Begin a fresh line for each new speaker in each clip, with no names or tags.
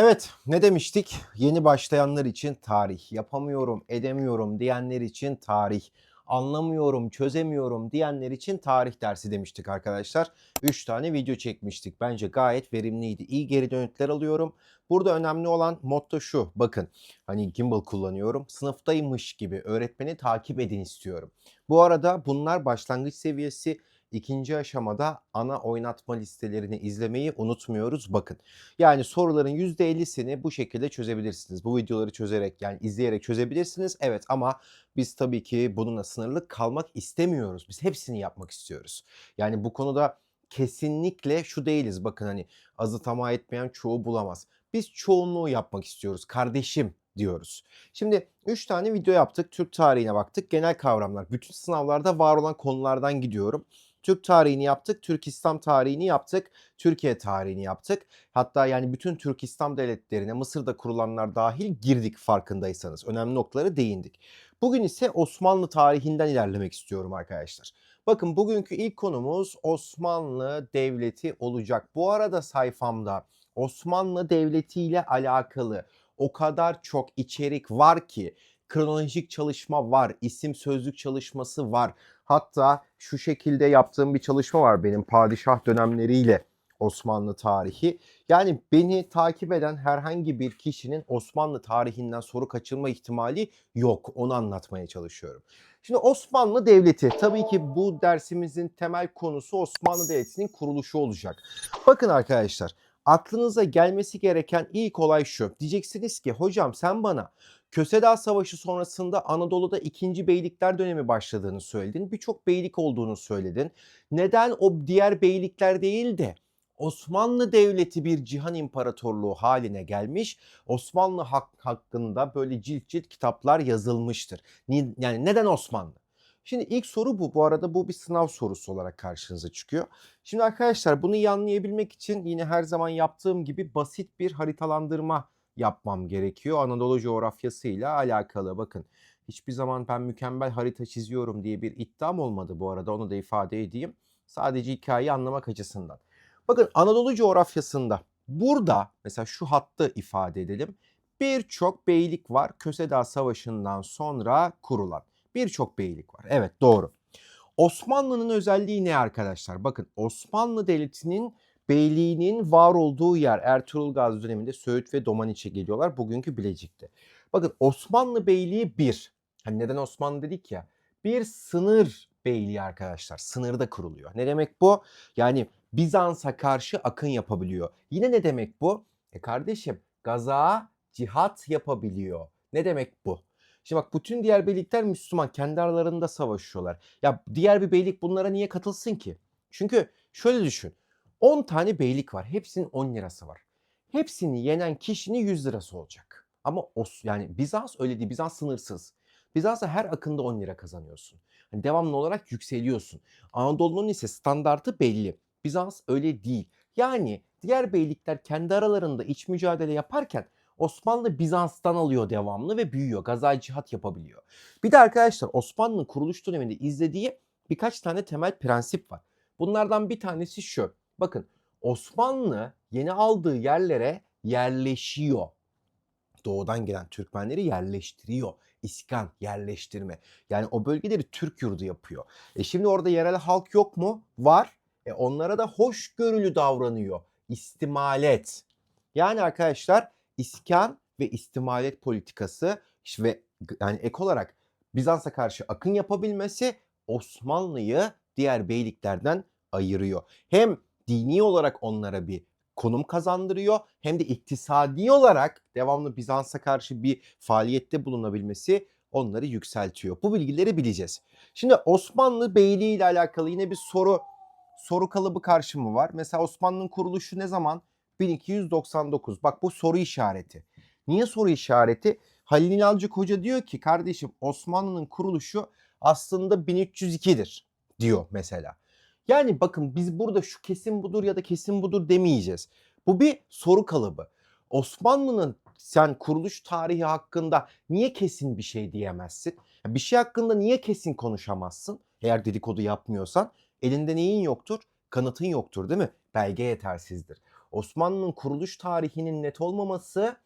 Evet, ne demiştik? Yeni başlayanlar için tarih, yapamıyorum, edemiyorum diyenler için tarih, anlamıyorum, çözemiyorum diyenler için tarih dersi demiştik arkadaşlar. 3 tane video çekmiştik. Bence gayet verimliydi. İyi geri dönütler alıyorum. Burada önemli olan motto şu. Bakın hani gimbal kullanıyorum. Sınıftaymış gibi öğretmeni takip edin istiyorum. Bu arada bunlar başlangıç seviyesi. İkinci aşamada ana oynatma listelerini izlemeyi unutmuyoruz. Bakın yani soruların %50'sini bu şekilde çözebilirsiniz. Bu videoları çözerek yani izleyerek çözebilirsiniz. Evet ama biz tabii ki bununla sınırlı kalmak istemiyoruz. Biz hepsini yapmak istiyoruz. Yani bu konuda kesinlikle şu değiliz. Bakın hani azı tamah etmeyen çoğu bulamaz. Biz çoğunluğu yapmak istiyoruz. Kardeşim diyoruz. Şimdi 3 tane video yaptık. Türk tarihine baktık. Genel kavramlar. Bütün sınavlarda var olan konulardan gidiyorum. Türk tarihini yaptık, Türk İslam tarihini yaptık, Türkiye tarihini yaptık. Hatta yani bütün Türk İslam devletlerine Mısır'da kurulanlar dahil girdik farkındaysanız. Önemli noktaları değindik. Bugün ise Osmanlı tarihinden ilerlemek istiyorum arkadaşlar. Bakın bugünkü ilk konumuz Osmanlı Devleti olacak. Bu arada sayfamda Osmanlı Devleti ile alakalı o kadar çok içerik var ki kronolojik çalışma var, isim sözlük çalışması var. Hatta şu şekilde yaptığım bir çalışma var benim padişah dönemleriyle Osmanlı tarihi. Yani beni takip eden herhangi bir kişinin Osmanlı tarihinden soru kaçırma ihtimali yok. Onu anlatmaya çalışıyorum. Şimdi Osmanlı Devleti tabii ki bu dersimizin temel konusu Osmanlı Devleti'nin kuruluşu olacak. Bakın arkadaşlar aklınıza gelmesi gereken ilk olay şu. Diyeceksiniz ki hocam sen bana Kösedağ Savaşı sonrasında Anadolu'da ikinci beylikler dönemi başladığını söyledin. Birçok beylik olduğunu söyledin. Neden o diğer beylikler değil de Osmanlı Devleti bir cihan imparatorluğu haline gelmiş. Osmanlı hak hakkında böyle cilt cilt kitaplar yazılmıştır. Yani neden Osmanlı? Şimdi ilk soru bu. Bu arada bu bir sınav sorusu olarak karşınıza çıkıyor. Şimdi arkadaşlar bunu iyi anlayabilmek için yine her zaman yaptığım gibi basit bir haritalandırma yapmam gerekiyor. Anadolu coğrafyasıyla alakalı. Bakın hiçbir zaman ben mükemmel harita çiziyorum diye bir iddiam olmadı bu arada onu da ifade edeyim. Sadece hikayeyi anlamak açısından. Bakın Anadolu coğrafyasında burada mesela şu hattı ifade edelim. Birçok beylik var Kösedağ Savaşı'ndan sonra kurulan. Birçok beylik var. Evet doğru. Osmanlı'nın özelliği ne arkadaşlar? Bakın Osmanlı Devleti'nin beyliğinin var olduğu yer Ertuğrul Gazi döneminde Söğüt ve Domaniç'e geliyorlar. Bugünkü Bilecik'te. Bakın Osmanlı Beyliği bir. Hani neden Osmanlı dedik ya? Bir sınır beyliği arkadaşlar. Sınırda kuruluyor. Ne demek bu? Yani Bizans'a karşı akın yapabiliyor. Yine ne demek bu? E kardeşim gaza cihat yapabiliyor. Ne demek bu? Şimdi bak bütün diğer beylikler Müslüman. Kendi aralarında savaşıyorlar. Ya diğer bir beylik bunlara niye katılsın ki? Çünkü şöyle düşün. 10 tane beylik var. Hepsinin 10 lirası var. Hepsini yenen kişinin 100 lirası olacak. Ama Os yani Bizans öyle değil. Bizans sınırsız. Bizans'a her akında 10 lira kazanıyorsun. Yani devamlı olarak yükseliyorsun. Anadolu'nun ise standartı belli. Bizans öyle değil. Yani diğer beylikler kendi aralarında iç mücadele yaparken Osmanlı Bizans'tan alıyor devamlı ve büyüyor. Gaza cihat yapabiliyor. Bir de arkadaşlar Osmanlı'nın kuruluş döneminde izlediği birkaç tane temel prensip var. Bunlardan bir tanesi şu. Bakın Osmanlı yeni aldığı yerlere yerleşiyor. Doğudan gelen Türkmenleri yerleştiriyor. İskan, yerleştirme. Yani o bölgeleri Türk yurdu yapıyor. E şimdi orada yerel halk yok mu? Var. E onlara da hoşgörülü davranıyor. İstimalet. Yani arkadaşlar iskan ve istimalet politikası ve yani ek olarak Bizans'a karşı akın yapabilmesi Osmanlı'yı diğer beyliklerden ayırıyor. Hem dini olarak onlara bir konum kazandırıyor hem de iktisadi olarak devamlı Bizans'a karşı bir faaliyette bulunabilmesi onları yükseltiyor. Bu bilgileri bileceğiz. Şimdi Osmanlı Beyliği ile alakalı yine bir soru soru kalıbı karşımı var. Mesela Osmanlı'nın kuruluşu ne zaman? 1299. Bak bu soru işareti. Niye soru işareti? Halil İnalcık Hoca diyor ki kardeşim Osmanlı'nın kuruluşu aslında 1302'dir diyor mesela. Yani bakın biz burada şu kesin budur ya da kesin budur demeyeceğiz. Bu bir soru kalıbı. Osmanlı'nın sen kuruluş tarihi hakkında niye kesin bir şey diyemezsin? Bir şey hakkında niye kesin konuşamazsın? Eğer dedikodu yapmıyorsan elinde neyin yoktur? Kanıtın yoktur değil mi? Belge yetersizdir. Osmanlı'nın kuruluş tarihinin net olmaması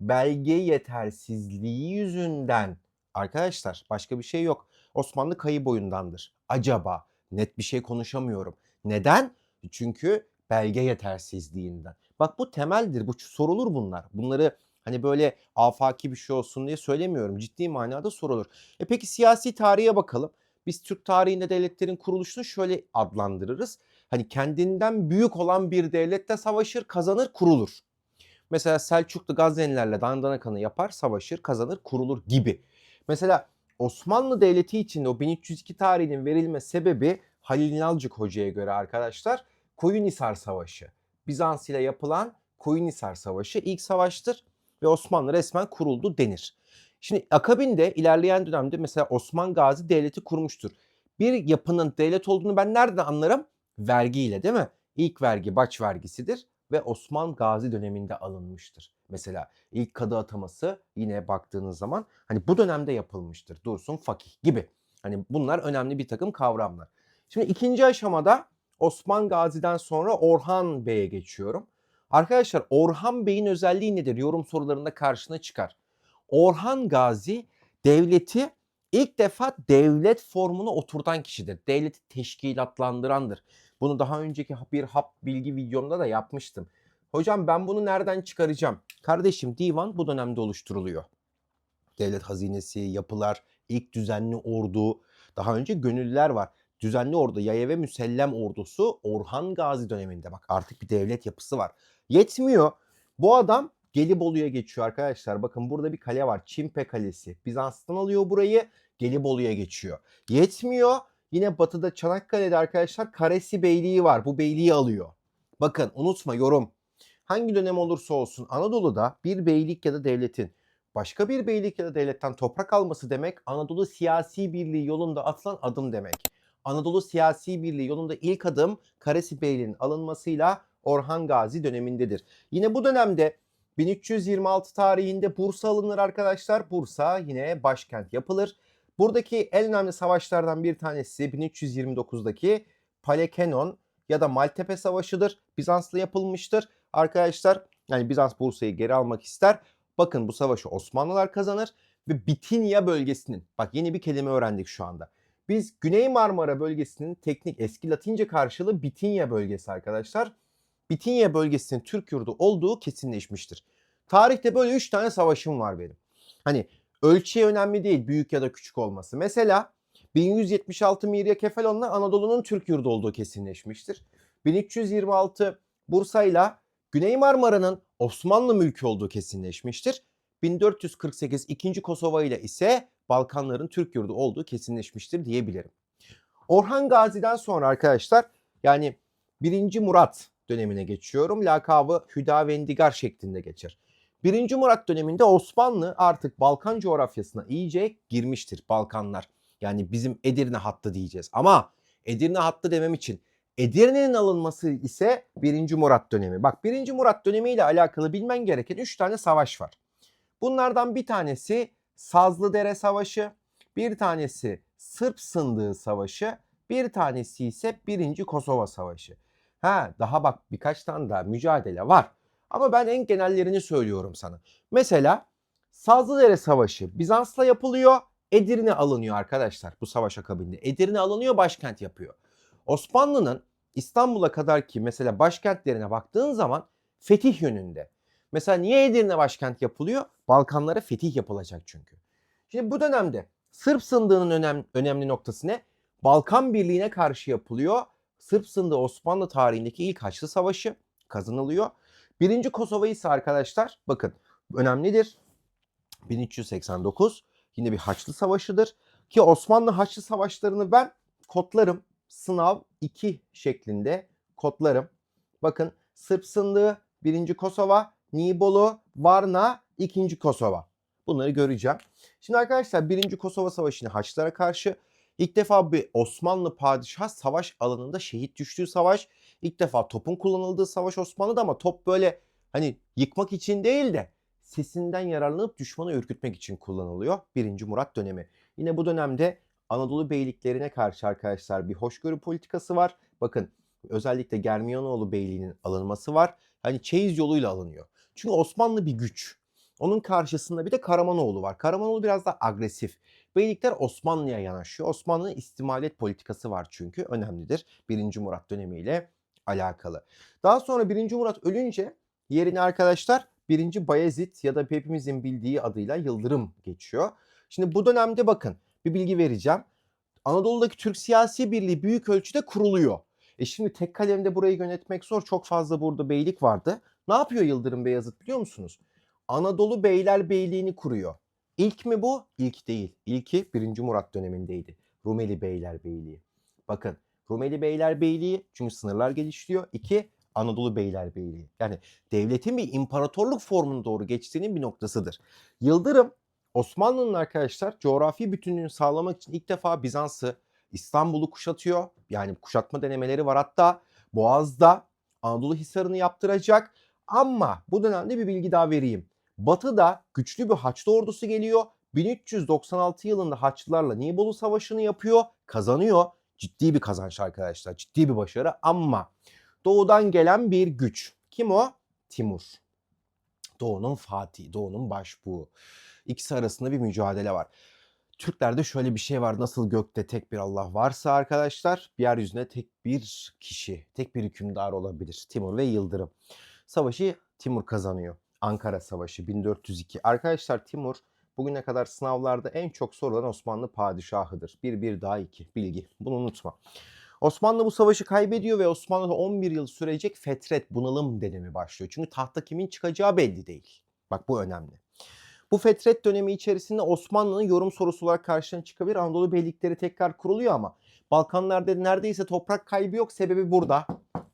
belge yetersizliği yüzünden arkadaşlar başka bir şey yok. Osmanlı kayı boyundandır. Acaba net bir şey konuşamıyorum. Neden? Çünkü belge yetersizliğinden. Bak bu temeldir. Bu sorulur bunlar. Bunları hani böyle afaki bir şey olsun diye söylemiyorum. Ciddi manada sorulur. E peki siyasi tarihe bakalım. Biz Türk tarihinde devletlerin kuruluşunu şöyle adlandırırız. Hani kendinden büyük olan bir devlette savaşır, kazanır, kurulur. Mesela Selçuklu Gaznelilerle Dandanakan'ı yapar, savaşır, kazanır, kurulur gibi. Mesela Osmanlı Devleti içinde o 1302 tarihinin verilme sebebi Halil İnalcık Hoca'ya göre arkadaşlar Koyunhisar Savaşı. Bizans ile yapılan Koyunhisar Savaşı ilk savaştır ve Osmanlı resmen kuruldu denir. Şimdi akabinde ilerleyen dönemde mesela Osman Gazi devleti kurmuştur. Bir yapının devlet olduğunu ben nereden anlarım? Vergiyle değil mi? İlk vergi baç vergisidir ve Osman Gazi döneminde alınmıştır. Mesela ilk kadı ataması yine baktığınız zaman hani bu dönemde yapılmıştır. Dursun Fakih gibi. Hani bunlar önemli bir takım kavramlar. Şimdi ikinci aşamada Osman Gazi'den sonra Orhan Bey'e geçiyorum. Arkadaşlar Orhan Bey'in özelliği nedir? Yorum sorularında karşına çıkar. Orhan Gazi devleti ilk defa devlet formuna oturtan kişidir. Devleti teşkilatlandırandır. Bunu daha önceki bir hap bilgi videomda da yapmıştım. Hocam ben bunu nereden çıkaracağım? Kardeşim divan bu dönemde oluşturuluyor. Devlet hazinesi, yapılar, ilk düzenli ordu, daha önce gönüllüler var. Düzenli ordu, yaya ve müsellem ordusu Orhan Gazi döneminde. Bak artık bir devlet yapısı var. Yetmiyor. Bu adam Gelibolu'ya geçiyor arkadaşlar. Bakın burada bir kale var. Çimpe Kalesi. Bizans'tan alıyor burayı. Gelibolu'ya geçiyor. Yetmiyor. Yine batıda Çanakkale'de arkadaşlar Karesi Beyliği var. Bu beyliği alıyor. Bakın unutma yorum. Hangi dönem olursa olsun Anadolu'da bir beylik ya da devletin başka bir beylik ya da devletten toprak alması demek Anadolu siyasi birliği yolunda atılan adım demek. Anadolu siyasi birliği yolunda ilk adım Karesi Beyliği'nin alınmasıyla Orhan Gazi dönemindedir. Yine bu dönemde 1326 tarihinde Bursa alınır arkadaşlar. Bursa yine başkent yapılır. Buradaki en önemli savaşlardan bir tanesi 1329'daki Palekenon ya da Maltepe Savaşı'dır. Bizans'la yapılmıştır. Arkadaşlar yani Bizans Bursa'yı geri almak ister. Bakın bu savaşı Osmanlılar kazanır ve Bitinya bölgesinin bak yeni bir kelime öğrendik şu anda. Biz Güney Marmara bölgesinin teknik eski Latince karşılığı Bitinya bölgesi arkadaşlar. Bitinya bölgesinin Türk yurdu olduğu kesinleşmiştir. Tarihte böyle 3 tane savaşım var benim. Hani ölçüye önemli değil büyük ya da küçük olması. Mesela 1176 Mirya Kefalon'la Anadolu'nun Türk yurdu olduğu kesinleşmiştir. 1326 Bursa'yla Güney Marmara'nın Osmanlı mülkü olduğu kesinleşmiştir. 1448 2. Kosova ile ise Balkanların Türk yurdu olduğu kesinleşmiştir diyebilirim. Orhan Gazi'den sonra arkadaşlar yani 1. Murat dönemine geçiyorum. Lakabı Hüdavendigar şeklinde geçer. 1. Murat döneminde Osmanlı artık Balkan coğrafyasına iyice girmiştir Balkanlar. Yani bizim Edirne hattı diyeceğiz. Ama Edirne hattı demem için Edirne'nin alınması ise 1. Murat dönemi. Bak 1. Murat dönemi ile alakalı bilmen gereken 3 tane savaş var. Bunlardan bir tanesi Sazlıdere Savaşı, bir tanesi Sırp Sındığı Savaşı, bir tanesi ise 1. Kosova Savaşı. Ha daha bak birkaç tane daha mücadele var. Ama ben en genellerini söylüyorum sana. Mesela Sazlıdere Savaşı Bizans'la yapılıyor. Edirne alınıyor arkadaşlar bu savaş akabinde. Edirne alınıyor başkent yapıyor. Osmanlı'nın İstanbul'a kadar ki mesela başkentlerine baktığın zaman fetih yönünde. Mesela niye Edirne başkent yapılıyor? Balkanlara fetih yapılacak çünkü. Şimdi bu dönemde Sırp sındığının önem, önemli noktası ne? Balkan Birliği'ne karşı yapılıyor. Sırp sındığı Osmanlı tarihindeki ilk Haçlı Savaşı kazanılıyor. Birinci Kosova ise arkadaşlar bakın önemlidir. 1389 yine bir Haçlı Savaşı'dır. Ki Osmanlı Haçlı Savaşlarını ben kodlarım. Sınav 2 şeklinde kodlarım. Bakın Sırp Sındığı 1. Kosova, Nibolu, Varna 2. Kosova. Bunları göreceğim. Şimdi arkadaşlar 1. Kosova Savaşı'nı Haçlılara karşı ilk defa bir Osmanlı padişah savaş alanında şehit düştüğü savaş. İlk defa topun kullanıldığı savaş Osmanlı'da ama top böyle hani yıkmak için değil de sesinden yararlanıp düşmanı ürkütmek için kullanılıyor. 1. Murat dönemi. Yine bu dönemde Anadolu beyliklerine karşı arkadaşlar bir hoşgörü politikası var. Bakın özellikle Germiyanoğlu Beyliği'nin alınması var Hani çeyiz yoluyla alınıyor. Çünkü Osmanlı bir güç. Onun karşısında bir de Karamanoğlu var. Karamanoğlu biraz daha agresif. Beylikler Osmanlı'ya yanaşıyor. Osmanlı'nın istimalet politikası var çünkü önemlidir. 1. Murat dönemiyle alakalı. Daha sonra 1. Murat ölünce yerine arkadaşlar 1. Bayezid ya da hepimizin bildiği adıyla Yıldırım geçiyor. Şimdi bu dönemde bakın bir bilgi vereceğim. Anadolu'daki Türk siyasi birliği büyük ölçüde kuruluyor. E şimdi tek kalemde burayı yönetmek zor. Çok fazla burada beylik vardı. Ne yapıyor Yıldırım Beyazıt biliyor musunuz? Anadolu Beylerbeyliğini kuruyor. İlk mi bu? İlk değil. İlki 1. Murat dönemindeydi. Rumeli Beylerbeyliği. Bakın Rumeli Beylerbeyliği çünkü sınırlar gelişiyor. İki Anadolu Beylerbeyliği. Yani devletin bir imparatorluk formuna doğru geçtiğinin bir noktasıdır. Yıldırım Osmanlı'nın arkadaşlar coğrafi bütünlüğünü sağlamak için ilk defa Bizans'ı İstanbul'u kuşatıyor. Yani kuşatma denemeleri var. Hatta Boğaz'da Anadolu Hisarı'nı yaptıracak. Ama bu dönemde bir bilgi daha vereyim. Batı'da güçlü bir Haçlı ordusu geliyor. 1396 yılında Haçlılarla Nibolu Savaşı'nı yapıyor. Kazanıyor. Ciddi bir kazanç arkadaşlar. Ciddi bir başarı ama doğudan gelen bir güç. Kim o? Timur. Doğu'nun Fatih, Doğu'nun başbuğu. İkisi arasında bir mücadele var. Türklerde şöyle bir şey var. Nasıl gökte tek bir Allah varsa arkadaşlar, yeryüzünde tek bir kişi, tek bir hükümdar olabilir. Timur ve Yıldırım. Savaşı Timur kazanıyor. Ankara Savaşı 1402. Arkadaşlar Timur bugüne kadar sınavlarda en çok sorulan Osmanlı padişahıdır. Bir bir daha iki bilgi. Bunu unutma. Osmanlı bu savaşı kaybediyor ve Osmanlı'da 11 yıl sürecek fetret, bunalım dönemi başlıyor. Çünkü tahta kimin çıkacağı belli değil. Bak bu önemli. Bu fetret dönemi içerisinde Osmanlı'nın yorum sorusu olarak karşına çıkabilir. Anadolu beylikleri tekrar kuruluyor ama Balkanlarda neredeyse toprak kaybı yok. Sebebi burada.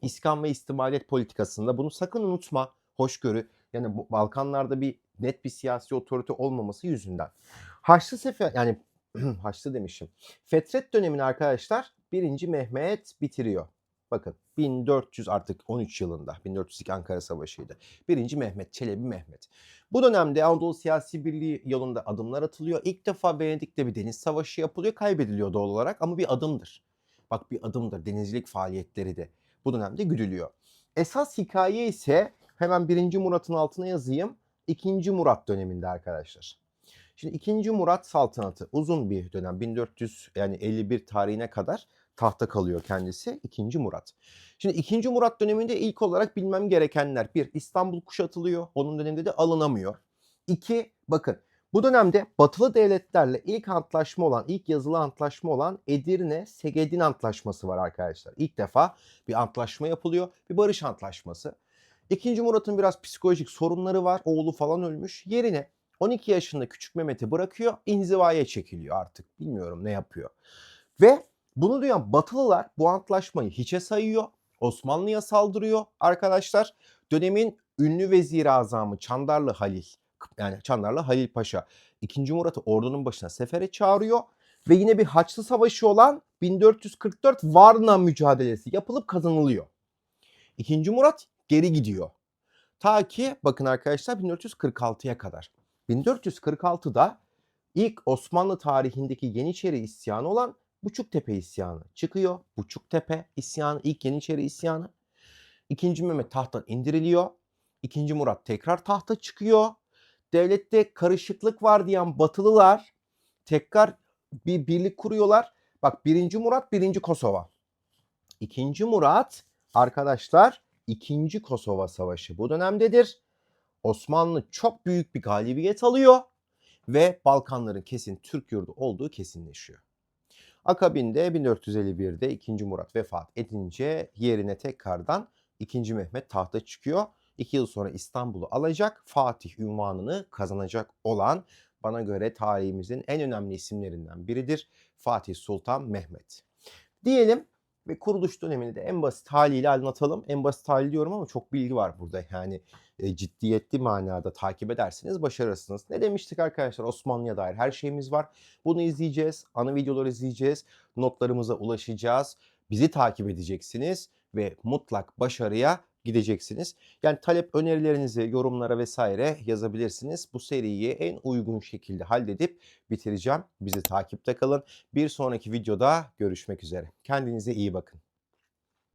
İskan ve istimalet politikasında. Bunu sakın unutma. Hoşgörü. Yani bu Balkanlarda bir net bir siyasi otorite olmaması yüzünden. Haçlı Sefer yani Haçlı demişim. Fetret dönemini arkadaşlar 1. Mehmet bitiriyor. Bakın 1400 artık 13 yılında 1402 Ankara Savaşı'ydı. 1. Mehmet Çelebi Mehmet. Bu dönemde Anadolu siyasi birliği yolunda adımlar atılıyor. İlk defa Venedik'te bir deniz savaşı yapılıyor. Kaybediliyor doğal olarak ama bir adımdır. Bak bir adımdır. Denizcilik faaliyetleri de bu dönemde güdülüyor. Esas hikaye ise hemen 1. Murat'ın altına yazayım. 2. Murat döneminde arkadaşlar. Şimdi 2. Murat saltanatı uzun bir dönem 1400 yani 51 tarihine kadar tahta kalıyor kendisi 2. Murat. Şimdi 2. Murat döneminde ilk olarak bilmem gerekenler. Bir, İstanbul kuşatılıyor. Onun döneminde de alınamıyor. İki, bakın bu dönemde batılı devletlerle ilk antlaşma olan, ilk yazılı antlaşma olan Edirne Segedin Antlaşması var arkadaşlar. İlk defa bir antlaşma yapılıyor. Bir barış antlaşması. İkinci Murat'ın biraz psikolojik sorunları var. Oğlu falan ölmüş. Yerine 12 yaşında küçük Mehmet'i bırakıyor. inzivaya çekiliyor artık. Bilmiyorum ne yapıyor. Ve bunu duyan Batılılar bu antlaşmayı hiçe sayıyor. Osmanlı'ya saldırıyor arkadaşlar. Dönemin ünlü vezir azamı Çandarlı Halil yani Çandarlı Halil Paşa 2. Murat'ı ordunun başına sefere çağırıyor ve yine bir Haçlı Savaşı olan 1444 Varna mücadelesi yapılıp kazanılıyor. 2. Murat geri gidiyor. Ta ki bakın arkadaşlar 1446'ya kadar. 1446'da ilk Osmanlı tarihindeki Yeniçeri isyanı olan Buçuktepe isyanı çıkıyor. Buçuktepe isyanı, ilk Yeniçeri isyanı. İkinci Mehmet tahttan indiriliyor. İkinci Murat tekrar tahta çıkıyor. Devlette karışıklık var diyen Batılılar tekrar bir birlik kuruyorlar. Bak birinci Murat birinci Kosova. İkinci Murat arkadaşlar ikinci Kosova Savaşı bu dönemdedir. Osmanlı çok büyük bir galibiyet alıyor ve Balkanların kesin Türk yurdu olduğu kesinleşiyor. Akabinde 1451'de 2. Murat vefat edince yerine tekrardan 2. Mehmet tahta çıkıyor. 2 yıl sonra İstanbul'u alacak, Fatih ünvanını kazanacak olan bana göre tarihimizin en önemli isimlerinden biridir. Fatih Sultan Mehmet. Diyelim ve kuruluş dönemini de en basit haliyle anlatalım. En basit hali diyorum ama çok bilgi var burada. Yani e, ciddiyetli manada takip ederseniz başarırsınız. Ne demiştik arkadaşlar? Osmanlı'ya dair her şeyimiz var. Bunu izleyeceğiz. Ana videoları izleyeceğiz. Notlarımıza ulaşacağız. Bizi takip edeceksiniz ve mutlak başarıya gideceksiniz. Yani talep önerilerinizi yorumlara vesaire yazabilirsiniz. Bu seriyi en uygun şekilde halledip bitireceğim. Bizi takipte kalın. Bir sonraki videoda görüşmek üzere. Kendinize iyi bakın.